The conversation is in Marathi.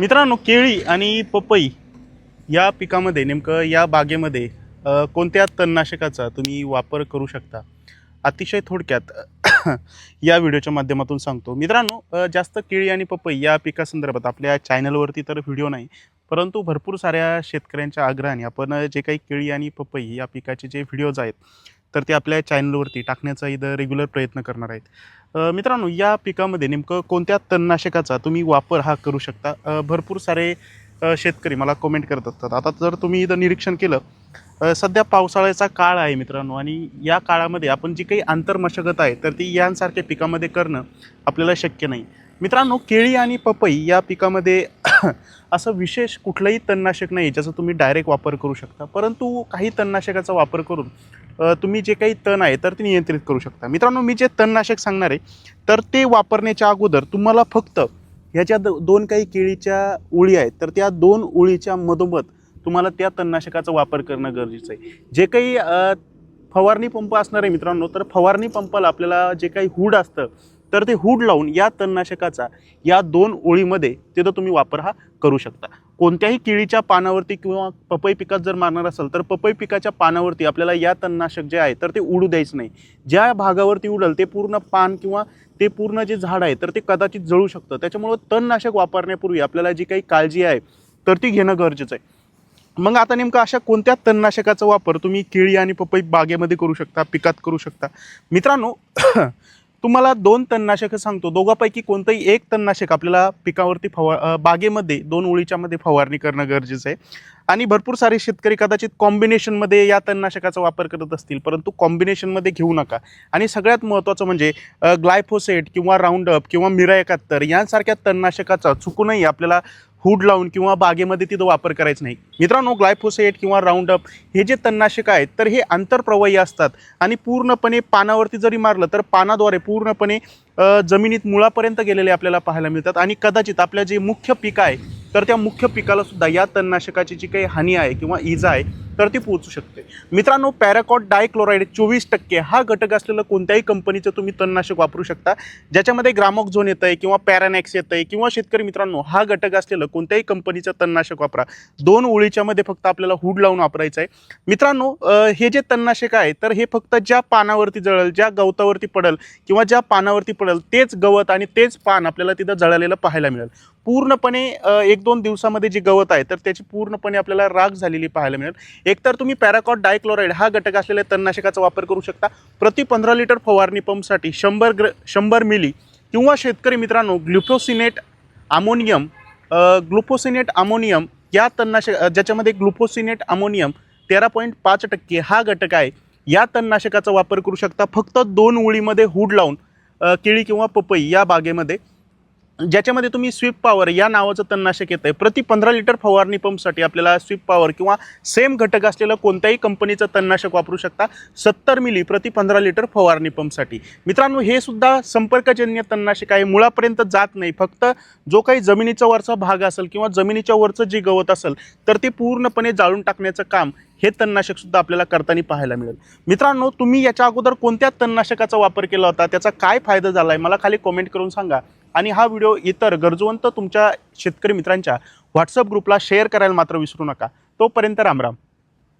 मित्रांनो केळी आणि पपई या पिकामध्ये नेमकं या बागेमध्ये कोणत्या तणनाशकाचा तुम्ही वापर करू शकता? अतिशय थोडक्यात या व्हिडिओच्या माध्यमातून सांगतो. मित्रांनो जास्त केळी आणि पपई या पिकासंदर्भात आपल्या चॅनलवरती तर व्हिडिओ नाही परंतु भरपूर साऱ्या शेतकऱ्यांच्या आग्रहाने आपण जे काही केळी आणि पपई या पिकाचे जे व्हिडिओज आहेत तर ते आपल्या चॅनलवरती टाकण्याचा इथं रेग्युलर प्रयत्न करणार आहेत. मित्रांनो या पिकामध्ये नेमकं कोणत्या तणनाशकाचा तुम्ही वापर हा करू शकता? भरपूर सारे शेतकरी मला कमेंट करत असतात. आता जर तुम्ही इथं निरीक्षण केलं सध्या पावसाळ्याचा काळ आहे मित्रांनो आणि या काळामध्ये आपण जी काही आंतरमशागत आहे तर ती यांसारख्या पिकामध्ये करणं आपल्याला शक्य नाही. मित्रांनो केळी आणि पपई या पिकामध्ये असं विशेष कुठलंही तणनाशक नाही ज्याचा तुम्ही डायरेक्ट वापर करू शकता. परंतु काही तणनाशकाचा वापर करून तुम्ही जे काही तण आहे तर ते नियंत्रित करू शकता. मित्रांनो मी जे तणनाशक सांगणार आहे तर ते वापरण्याच्या अगोदर तुम्हाला फक्त ह्याच्या द दोन काही केळीच्या ओळी आहेत तर त्या दोन ओळीच्या मधोमध तुम्हाला त्या तणनाशकाचा वापर करणं गरजेचं आहे. जे काही फवारणी पंप असणार आहे मित्रांनो तर फवारणी पंपाला आपल्याला जे काही हुड असतं तर ते हुड लावून या तणनाशकाचा या दोन ओळीमध्ये तिथं तुम्ही वापर हा करू शकता. कोणत्याही केळीच्या पानावरती किंवा पपई पिकात जर मारणार असेल तर पपई पिकाच्या पानावरती आपल्याला या तणनाशक जे आहे तर ते उडू द्यायचं नाही. ज्या भागावरती उडल ते पूर्ण पान किंवा ते पूर्ण जे झाड आहे तर ते कदाचित जळू शकतं. त्याच्यामुळं तणनाशक वापरण्यापूर्वी आपल्याला जी काही काळजी आहे तर ती घेणं गरजेचं आहे. मग आता नेमकं अशा कोणत्या तणनाशकाचा वापर तुम्ही केळी आणि पपई बागेमध्ये करू शकता पिकात करू शकता? मित्रांनो तुम्हाला दोन तणनाशकं सांगतो. दोघांपैकी कोणतंही एक तणनाशक आपल्याला पिकावरती फवा बागेमध्ये दोन ओळीच्यामध्ये फवारणी करणं गरजेचं आहे. आणि भरपूर सारे शेतकरी कदाचित कॉम्बिनेशनमध्ये या तणनाशकाचा वापर करत असतील परंतु कॉम्बिनेशनमध्ये घेऊ नका. आणि सगळ्यात महत्त्वाचं म्हणजे ग्लायफोसेट किंवा राऊंडअप किंवा मिरा एकाहत्तर यांसारख्या तणनाशकाचा चुकूनही आपल्याला हूड लावून किंवा बागेमध्ये तिथं वापर करायचा नाही. मित्रांनो ग्लायफोसेट किंवा राऊंडअप हे जे तणनाशक आहेत तर हे आंतरप्रवाही असतात. आणि पूर्णपणे पानावरती जरी मारलं तर पानाद्वारे पूर्णपणे जमिनीत मुळापर्यंत गेलेले आपल्याला पाहायला मिळतात. आणि कदाचित आपल्या जे मुख्य पीक आहे तर त्या मुख्य पिकाला सुद्धा या तणनाशकाची जी काही हानी आहे किंवा इजा आहे तर ती पोहोचू शकते. मित्रांनो पॅराकॉट डायक्लोराईड चोवीस टक्के हा घटक असलेलं कोणत्याही कंपनीचं तुम्ही तणनाशक वापरू शकता. ज्याच्यामध्ये ग्रामोक्झोन येतं आहे किंवा पॅरानॅक्स येतं आहे किंवा शेतकरी मित्रांनो हा घटक असलेलं कोणत्याही कंपनीचं तणनाशक वापरा. दोन ओळीच्यामध्ये फक्त आपल्याला हुड लावून वापरायचं आहे मित्रांनो हे जे तणनाशक आहे तर हे फक्त ज्या पानावरती जळल ज्या गवतावरती पडल किंवा ज्या पानावरती पडेल तेच गवत आणि तेच पान आपल्याला तिथं जळालेलं पाहायला मिळेल. पूर्णपणे एक दोन दिवसामध्ये जी गवत आहे तर त्याची पूर्णपणे आपल्याला राग झालेली पाहायला मिळेल. एकतर तुम्ही पॅराकॉट डायक्लोराईड हा घटक असलेल्या तणनाशकाचा वापर करू शकता. प्रति पंधरा लिटर फवारणी पंपसाठी शंभर ग्र शंभर मिली किंवा शेतकरी मित्रांनो ग्लुफोसिनेट अमोनियम ग्लुफोसिनेट अमोनियम या तणनाशक ज्याच्यामध्ये ग्लुफोसिनेट अमोनियम तेरा पॉईंट पाच टक्के हा घटक आहे या तणनाशकाचा वापर करू शकता. फक्त दोन उळीमध्ये हूड लावून केळी किंवा पपई या बागेमध्ये ज्याच्यामध्ये तुम्ही स्विप पॉवर या नावाचं तणनाशक येतं आहे प्रति पंधरा लिटर फवारणी पंपसाठी आपल्याला स्विप पॉवर किंवा सेम घटक असलेलं कोणत्याही कंपनीचं तणनाशक वापरू शकता. सत्तर मिली प्रति पंधरा लिटर फवारणी पंपसाठी मित्रांनो हे सुद्धा संपर्कजन्य तणनाशक आहे. मुळापर्यंत जात नाही. फक्त जो काही जमिनीचा वरचा भाग असेल किंवा जमिनीच्या वरचं जे गवत असेल तर ते पूर्णपणे जाळून टाकण्याचं काम हे तणनाशक सुद्धा आपल्याला करताना पाहायला मिळेल. मित्रांनो तुम्ही याच्या अगोदर कोणत्या तणनाशकाचा वापर केला होता? त्याचा काय फायदा झाला आहे मला खाली कमेंट करून सांगा. आणि हा व्हिडिओ इतर गरजवंत तुमच्या शेतकरी मित्रांच्या व्हॉट्सअप ग्रुपला शेअर करायला मात्र विसरू नका. तोपर्यंत रामराम.